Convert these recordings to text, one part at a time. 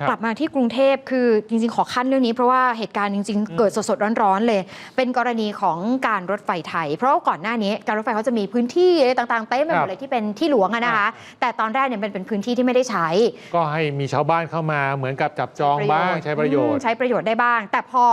ครับกลับมาที่กรุงเทพคือจริงๆ ขอขั้นเรื่องนี้เพราะว่าเหตุการณ์จริง ๆ เกิดสดๆ ร้อนๆ เลย เป็นกรณีของการรถไฟไทย เพราะว่าก่อนหน้านี้การรถไฟเขาจะมีพื้นที่อะไรต่างๆเต็มไปหมดเลยที่เป็นที่หลวงอะนะคะแต่ตอนแรกเนี่ยมันเป็นพื้นที่ที่ไม่ได้ใช้ ก็ให้มีชาวบ้านเข้ามาเหมือนกับจับจองบ้างใช้ประโยชอืน์มใช้ประโยชน์ได้บ้าง แต่พอ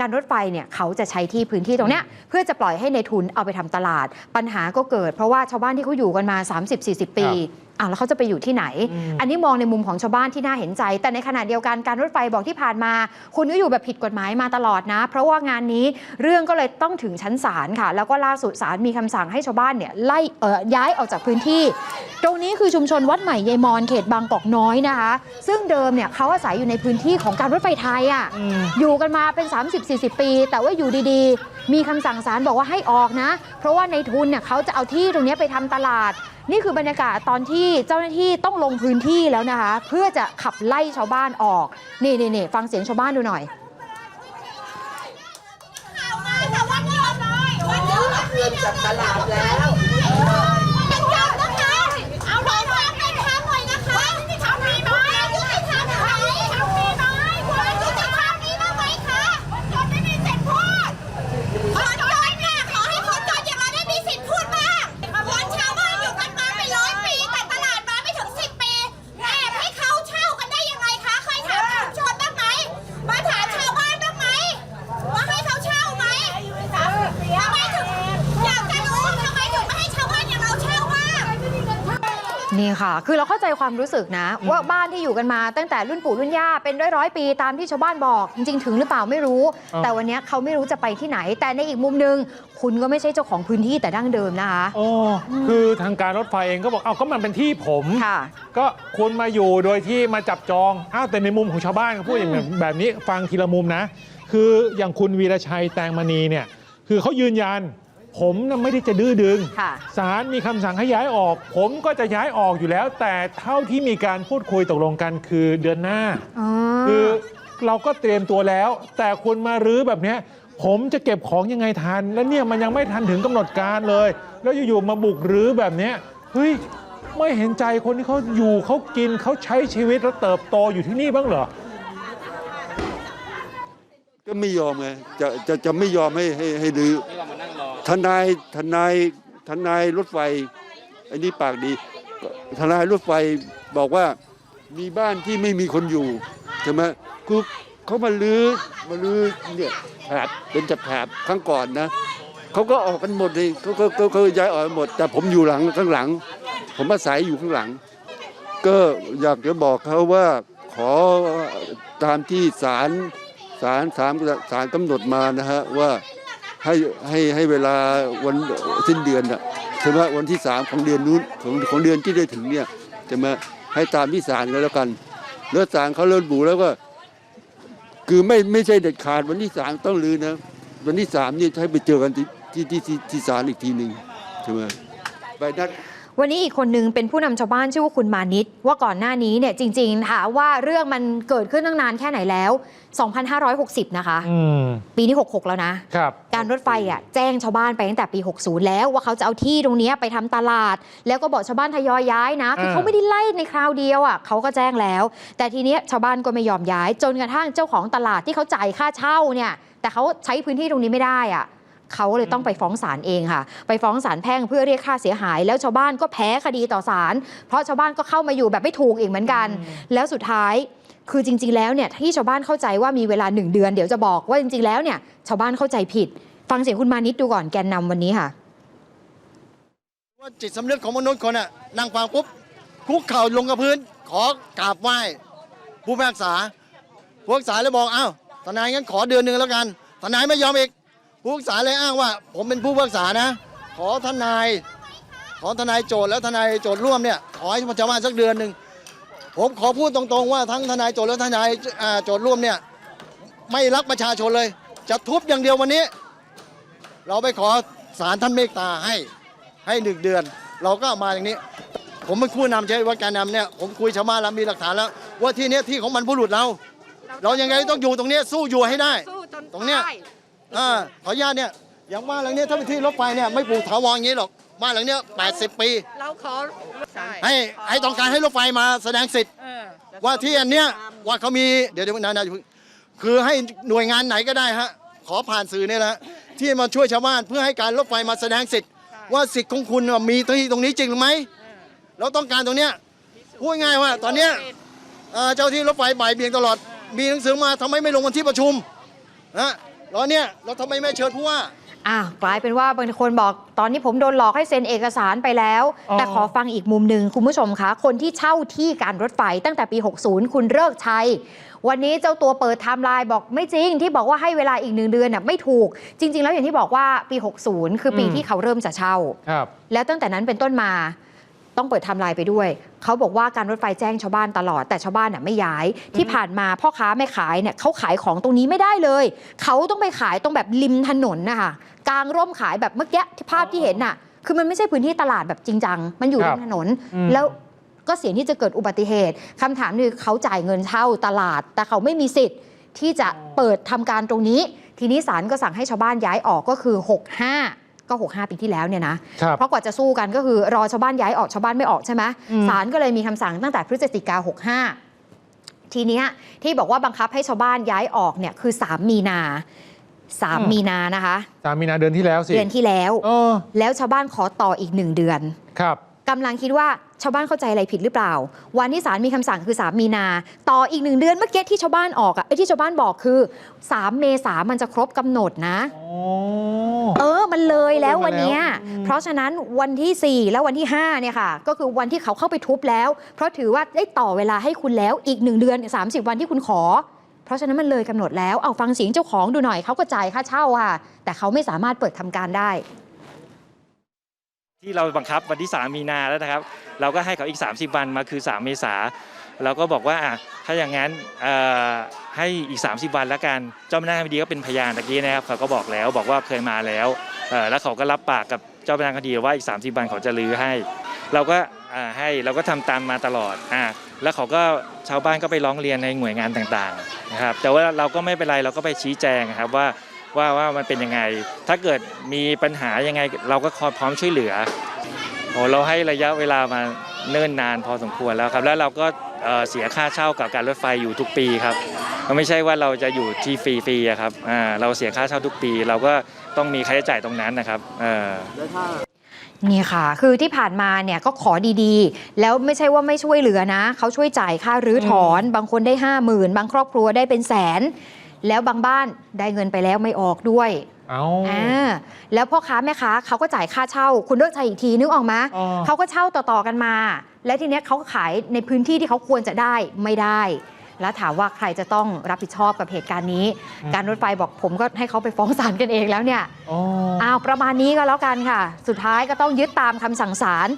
การรถไฟเนี่ยเขาจะใช้ที่พื้นที่ตรงเนี้ยเพื่อจะปล่อยให้ในทุนเอาไปทำตลาด ปัญหาก็เกิดเพราะว่าชาวบ้านที่เขาอยู่กันมา 30-40 ปีครับอะแล้วเขาจะไปอยู่ที่ไหนอืมอันนี้มองในมุมของชาวบ้านที่น่าเห็นใจ แต่ในขณะเดียวกันการรถไฟบอกที่ผ่านมา คุณก็อยู่แบบผิดกฎหมายมาตลอดนะ เพราะว่างานนี้เรื่องก็เลยต้องถึงชั้นศาลค่ะ แล้วก็ล่าสุดศาลมีคำสั่งให้ชาวบ้านเนี่ยไล่เอ่อย้ายออกจากพื้นที่ ตรงนี้คือชุมชนวัดใหม่ยายมอนเขตบางกอกน้อยนะคะ ซึ่งเดิมเนี่ยเขาอาศัยอยู่ในพื้นที่ของการรถไฟไทยอะอืมอยู่กันมาเป็น30-40 ปี แต่ว่าอยู่ดีๆ มีคำสั่งศาลบอกว่าให้ออกนะ เพราะว่าในทุนเนี่ยเขาจะเอาที่ตรงเนี้ยไปทำตลาด นี่คือบรรยากาศตอนที่เจ้าหน้าที่ต้องลงพื้นที่แล้วนะคะ เพื่อจะขับไล่ชาวบ้านออก นี่นี่นี่ฟังเสียงชาวบ้านดูหน่อยข่าวมาแต่วันเดียวเลยวันเดียวเงินจากตลาดแล้ว ยังจับนะคะ เอาหน่อยค่ะให้ทำหน่อยนะคะที่ทำมีน้อยยุติธรรมไหมทำมีน้อยความยุติธรรมมีบ้างไหมคะคนจนไม่มีสิทธิ์พูดคนจนเนี่ยขอให้คนจนอย่างเราได้มีสิทธิ์พูดบ้างคนชาวบ้านอยู่กันมาเป็นร้อยปี แต่ตลาดมาไม่ถึงสิบปีแอบให้เขาเช่ากันได้ยังไงคะเคยถามชุมชนบ้างไหมมาถามชาวบ้านบ้างไหมว่าให้เขาเช่าไหมทำไมถึงอยากจะรู้ทำไมถึงไม่ให้ชาวบ้านอย่างเราเช่าบ้าง นี่ค่ะ คือเราเข้าใจความรู้สึกนะ ว่าบ้านที่อยู่กันมาตั้งแต่รุ่นปู่รุ่นย่าเป็นร้อยร้อยๆปีตามที่ชาวบ้านบอก จริง ๆ ถึงหรือเปล่าไม่รู้อ่าแต่วันเนี้ยเขาไม่รู้จะไปที่ไหน แต่ในอีกมุมหนึงคุณก็ไม่ใช่เจ้าของพื้นที่แต่ดั้งเดิมนะคะโอ้คือทางการรถไฟเองก็บอกเอ้าก็มันเป็นที่ผมค่ะก็คุณมาอยู่โดยที่มาจับจองอ้าวแต่ในมุมของชาวบ้านเขาพูดอย่างแบบนี้ฟังทีละมุมนะ คืออย่างคุณวีรชัยแตงมณีเนี่ย คือเขายืนยัน ผมน่ะไม่ได้จะดื้อดึงค่ะศาลมีคำสั่งให้ย้ายออก ผมก็จะย้ายออกอยู่แล้ว แต่เท่าที่มีการพูดคุยตกลงกันคือเดือนหน้าอ๋อคือเราก็เตรียมตัวแล้ว แต่คุณมารื้อแบบเนี้ยผมจะเก็บของยังไงทัน แล้วเนี่ยมันยังไม่ทันถึงกำหนดการเลย แล้วอยู่ๆมาบุกรื้อแบบเนี้ยเฮ้ยไม่เห็นใจคนที่เขาอยู่เขากินเขาใช้ชีวิตแล้วเติบโตอยู่ที่นี่บ้างเหรอก็ไม่ยอมไงจะจะจะไม่ยอมให้ให้ให้รื้อ ทนายทนายทนายรถไฟอันนี้ปากดี ทนายรถไฟบอกว่ามีบ้านที่ไม่มีคนอยู่ใช่ไหมคือเขามาลื้อมาลื้อเนี่ยแถบเป็นจับแถบครั้งก่อนนะเขาก็ออกกันหมดเลยเขาก็เขาเขาย้ายออกหมด แต่ผมอยู่หลังข้างหลัง ผมอาศัยอยู่ข้างหลัง ก็อยากจะบอกเขาว่าขอตามที่ศาลศาลศาลศาลกำหนดมานะฮะว่า ให้ให้ให้เวลาวันสิ้นเดือนอะใช่ไหมวันที่สามของเดือนนู้นของของเดือนที่ได้ถึงเนี่ยจะมาให้ตามที่ศาลก็แล้วกันแล้วศาลเขาเริ่มบูแล้วก็คือไม่ไม่ใช่เด็ดขาดวันที่สามต้องลือนะ วันที่สามนี่ให้ไปเจอกันที่ที่ที่ที่ที่ศาลอีกทีหนึ่งใช่ไหมไปนัด วันนี้อีกคนนึงเป็นผู้นำชาวบ้านชื่อว่าคุณมานิด ว่าก่อนหน้านี้เนี่ยจริงๆถามว่าเรื่องมันเกิดขึ้นตั้งนานแค่ไหนแล้ว 2,560 นะคะอืมปีนี้ 66 แล้วนะครับการรถไฟอะแจ้งชาวบ้านไปตั้งแต่ปี 60 แล้วว่าเขาจะเอาที่ตรงเนี้ยไปทำตลาด แล้วก็บอกชาวบ้านทยอยย้ายนะคืออ่าเขาไม่ได้ไล่ในคราวเดียวอะเขาก็แจ้งแล้ว แต่ทีเนี้ยชาวบ้านก็ไม่ยอมย้าย จนกระทั่งเจ้าของตลาดที่เขาจ่ายค่าเช่าเนี่ย แต่เขาใช้พื้นที่ตรงนี้ไม่ได้อะ เขาเลยต้องไปฟ้องศาลเองค่ะ ไปฟ้องศาลแพ่งเพื่อเรียกค่าเสียหาย แล้วชาวบ้านก็แพ้คดีต่อศาลเพราะชาวบ้านก็เข้ามาอยู่แบบไม่ถูกอีกเหมือนกัน แล้วสุดท้ายคือจริง ๆ แล้วเนี่ยที่ชาวบ้านเข้าใจว่ามีเวลาหนึ่งเดือนเดี๋ยวจะบอกว่าจริง ๆ แล้วเนี่ยชาวบ้านเข้าใจผิด ฟังเสียงคุณมานิดดูก่อนแกนนำวันนี้ค่ะ ว่าจิตสำนึกของมนุษย์คนน่ะนั่งฟังปุ๊บคุกเข่าลงกับพื้น ขอกราบไหว้ผู้พิพากษาผู้พิพากษาเลยบอกอ้าวทนายงั้นขอเดือนหนึ่งแล้วกันทนายไม่ยอมอีก ผู้พิพากษาเลยอ้างว่า ผมเป็นผู้พิพากษานะ ขอทนาย ขอทนายโจทย์แล้วทนายโจทย์ร่วมเนี่ยขอให้ชาวบ้านสักเดือนหนึ่งผมขอพูดตรงๆว่าทั้งทนายโจทย์และทนายอ่าโจทย์ร่วมเนี่ยไม่รักประชาชนเลย จะทุบอย่างเดียววันนี้ เราไปขอศาลท่านเมตตาให้ให้หนึ่งเดือน เราก็มาอย่างนี้ ผมเป็นผู้นำใช่ว่าการนำเนี่ยผมคุยชาวบ้านแล้วมีหลักฐานแล้ว ว่าที่เนี้ยที่ของมันบุรุษเรา เรายังไงต้องอยู่ตรงเนี้ยสู้อยู่ให้ได้ ตรงเนี้ย อ่าขออนุญาตเนี่ยอย่างบ้านหลังเนี้ยถ้าเป็นที่รถไฟเนี่ยไม่ปลูกถาวรอย่างนี้หรอกบ้านหลังเนี้ย80 ปี เราขอใช่ให้ให้ต้องการให้รถไฟมาแสดงสิทธิ์ เออว่าที่อันเนี้ยว่าเขามีเดี๋ยวเดี๋ยวนะนะอย่าเพิ่งคือให้หน่วยงานไหนก็ได้ฮะขอผ่านสื่อเนี่ยนะที่มาช่วยชาวบ้านเพื่อให้การรถไฟมาแสดงสิทธิ์ ว่าสิทธิ์ของคุณน่ะมีที่ตรงนี้จริงหรือไม่เราต้องการตรงเนี้ยพูดง่ายๆว่าตอนเนี้ยเอ่อเจ้าที่รถไฟบ่ายเบี่ยงตลอด มีหนังสือมาทำไมไม่ลงวันที่ประชุมนะ แล้วเนี่ยเราทำไมไม่เชิญผู้ว่า อะกลายเป็นว่าบางคนบอกตอนนี้ผมโดนหลอกให้เซ็นเอกสารไปแล้ว อ๋อ แต่ขอฟังอีกมุมหนึ่งคุณผู้ชมคะ คนที่เช่าที่การรถไฟตั้งแต่ปี 60 คุณเลิกษ์ชัย วันนี้เจ้าตัวเปิดไทม์ไลน์บอกไม่จริง ที่บอกว่าให้เวลาอีกหนึ่งเดือนน่ะไม่ถูก จริง ๆ แล้วอย่างที่บอกว่าปี 60 คือปีอืมที่เขาเริ่มจะเช่า ครับ แล้วตั้งแต่นั้นเป็นต้นมา ต้องเปิดไทม์ไลน์ไปด้วย เขาบอกว่าการรถไฟแจ้งชาวบ้านตลอดแต่ชาวบ้านน่ะไม่ย้าย ที่ผ่านมาพ่อค้าแม่ขายเนี่ยเขาขายของตรงนี้ไม่ได้เลย เขาต้องไปขายตรงแบบริมถนนนะคะกลางร่มขายแบบเมื่อกี้ที่ภาพที่เห็นน่ะ คือมันไม่ใช่พื้นที่ตลาดแบบจริงจังมันอยู่ครัริบมถนนอืมแล้วก็เสี่ยงที่จะเกิดอุบัติเหตุคำถามคือเขาจ่ายเงินเช่าตลาด แต่เขาไม่มีสิทธิ์ที่จะเปิดทำการตรงนี้ ทีนี้ศาลก็สั่งให้ชาวบ้านย้ายออกก็คือ 65 ก็65ปีที่แล้วเนี่ยนะครับเพราะกว่าจะสู้กันก็คือรอชาวบ้านย้ายออกชาวบ้านไม่ออกใช่ไหมอืมศาลก็เลยมีคำสั่งตั้งแต่พฤศจิกา65ทีเนี้ยที่บอกว่าบังคับให้ชาวบ้านย้ายออกเนี่ยคือ3มีนา3มีนานะคะสามมีนาเดือนที่แล้วสิ เดือนที่แล้วเออแล้วชาวบ้านขอต่ออีก1เดือน ครับ กำลังคิดว่าชาวบ้านเข้าใจอะไรผิดหรือเปล่า วันที่ศาลมีคำสั่งคือ 3 มีนา ต่ออีกหนึ่งเดือนเมื่อกี้ที่ชาวบ้านออกอะไอ้ที่ชาวบ้านบอกคือ 3 เมษามันจะครบกำหนดนะโอ้เออมันเลยแล้วเลยมาวันเนี้ยแล้วอืมเพราะฉะนั้นวันที่ 4 และวันที่5เนี่ยค่ะ ก็คือวันที่เขาเข้าไปทุบแล้ว เพราะถือว่าได้ต่อเวลาให้คุณแล้วอีก1เดือน 30 วันที่คุณขอ เพราะฉะนั้นมันเลยกำหนดแล้วเอาฟังเสียงเจ้าของดูหน่อยเขาก็จ่ายค่าเช่าค่ะ แต่เขาไม่สามารถเปิดทำการได้ ที่เราบังคับวันที่ 3 มีนาแล้วนะครับ เราก็ให้เขาอีก 30 วันมาคือ 3 เมษาเราก็บอกว่าอะถ้าอย่างนั้นเอ่อให้อีก 30 วันแล้วกันเจ้าพนักงานคดีก็เป็นพยานตะกี้นะครับเขาก็บอกแล้วบอกว่าเคยมาแล้วเออแล้วเขาก็รับปากกับเจ้าพนักงานคดีว่าอีก 30 วันเขาจะรื้อให้ เราก็อ่าให้เราก็ทำตามมาตลอดอ่าแล้วเขาก็ชาวบ้านก็ไปร้องเรียนในหน่วยงานต่างๆนะครับแต่ว่าเราก็ไม่เป็นไรเราก็ไปชี้แจงครับว่า ว่าว่ามันเป็นยังไง ถ้าเกิดมีปัญหายังไง เราก็พร้อมช่วยเหลือโอ้เราให้ระยะเวลามาเนิ่นนานพอสมควรแล้วครับ แล้วเราก็เสียค่าเช่ากับการรถไฟอยู่ทุกปีครับมันไม่ใช่ว่าเราจะอยู่ที่ฟรีๆอะครับเราเสียค่าเช่าทุกปี เราก็ต้องมีค่าใช้จ่ายตรงนั้นนะครับนี่ค่ะ คือที่ผ่านมาเนี่ยก็ขอดีๆ แล้วไม่ใช่ว่าไม่ช่วยเหลือนะ เขาช่วยจ่ายค่ารื้อถอน บางคนได้ห้าหมื่นบางครอบครัวได้เป็นแสน แล้วบางบ้านได้เงินไปแล้วไม่ออกด้วยเอาอ่าแล้วพ่อค้าแม่ค้าเขาก็จ่ายค่าเช่า คุณเลิกชัยอีกทีนึกออกไหมอ๋อเขาก็เช่าต่อๆกันมา และทีเนี้ยเขาก็ขายในพื้นที่ที่เขาควรจะได้ไม่ได้ แล้วถามว่าใครจะต้องรับผิดชอบกับเหตุการณ์นี้ การรถไฟบอกผมก็ให้เขาไปฟ้องศาลกันเองแล้วเนี่ยอ๋ออ้าวประมาณนี้ก็แล้วกันค่ะ สุดท้ายก็ต้องยึดตามคำสั่งศาล